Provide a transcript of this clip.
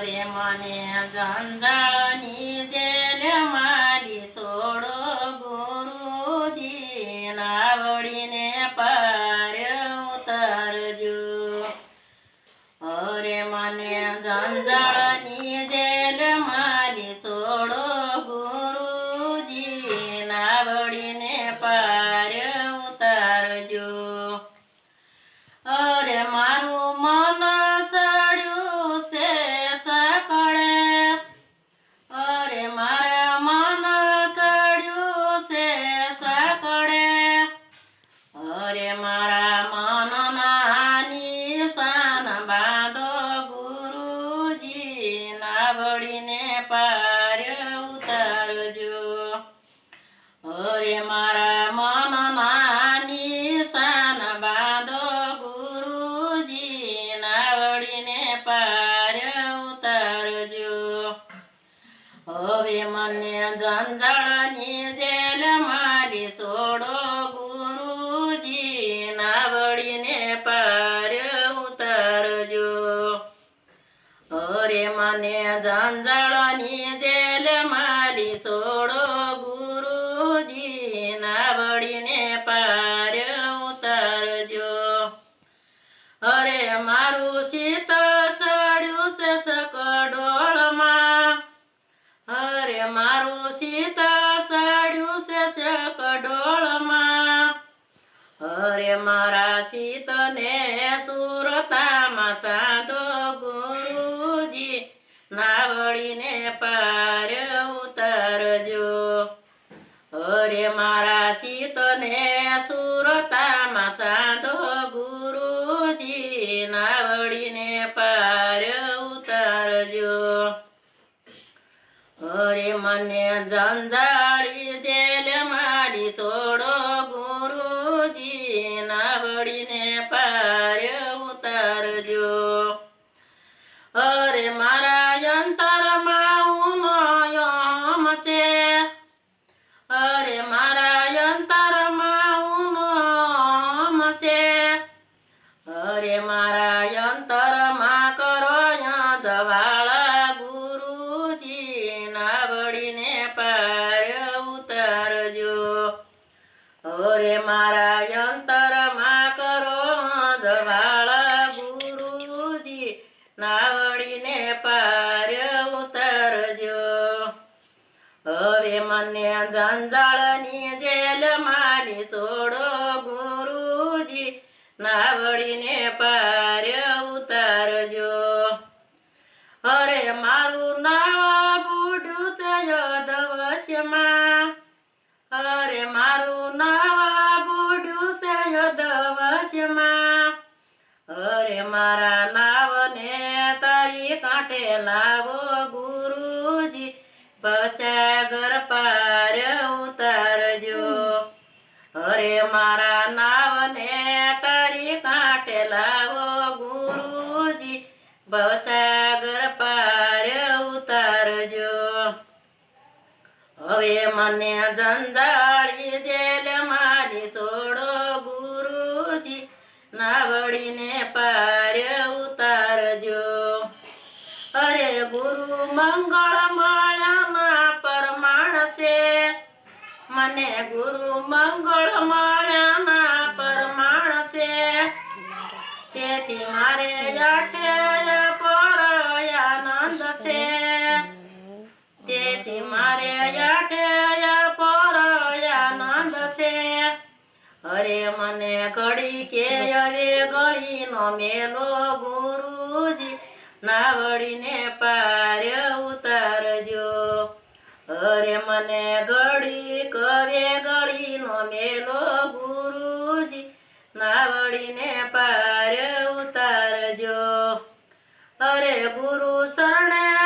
અરે મને જંજાળની જેલ મારી છોડો ગુરુજી નાવડીને પાર નાવડીને પાર ઉતારજો. અરે મારા મન માની સાન બાંધો ગુરુજી, નાવડીને પાર ઉતારજો. હવે મને જંજાળની અરે મને જંજાળની જેલ માલી છોડો ગુરુજી નાવડીને પાર ઉતારજો અરે મારું શીત સડ્યું છે સકડોળમાં અરે મારું શીત સડ્યું છે ચકડોળમાં અરે મારા પાર ઉતરજો. અરે મારા શીતને સુરતામાં સાધો ગુરુજી નાવડીને પાર ઉતરજો. અરે મને જંજાળી જેલ મને જંજાળની જેલ મારી છોડો ગુરુજી નાવડીને પાર ઉતારજો અરે મારું નામ બુડું થયો દવશ્યમાં અરે મારું નામ બુડું થયો દવશ્યમાં અરે મારા નાવને તારી કાંઠે અરે મારા નાવને તારી કાંઠે લાવો ગુરુજી. પછાગર પાર ઉતારજો. હવે મને જંજાળી જેલ મારી છોડો ગુરુજી. નાવડીને પાર ઉતારજો. અરે ગુરુ મંગળ મને ગુરુ મંગળ માણામાં પરમાણ છે. તેથી મારે અટે પર આનંદ છે. તેથી મારે અટે પર આનંદ છે. અરે મને કડી કે હવે ગળી નો મેલો ગુરુજી, નાવડીને પાર ઉતારજો. અરે મને નાવડીને પાર ઉતારજો. અરે ગુરુ શરણે